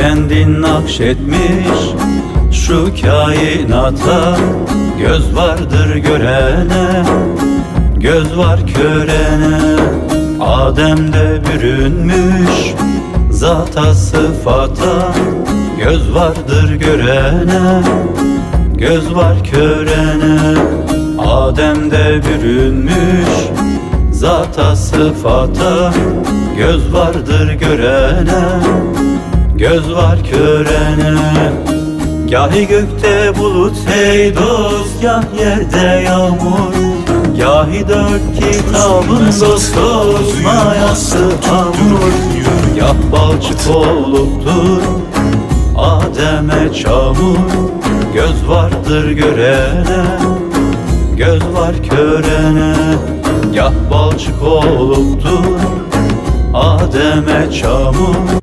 kendin nakşetmiş Şu kainata. Göz vardır görene Göz var körene. Adem'de bürünmüş Zata sıfata. Göz vardır görene Göz var körene. Adem'de bürünmüş Zata sıfata. Göz vardır görene Göz var körene Gahi gökte bulut hey dost Gah yerde yağmur. Gahi dört kitabın dost dost Mayası hamur Gah balçık oluptur Adem'e çamur. Göz vardır görene Göz var körene. Gah balçık oluptur Adem'e çamur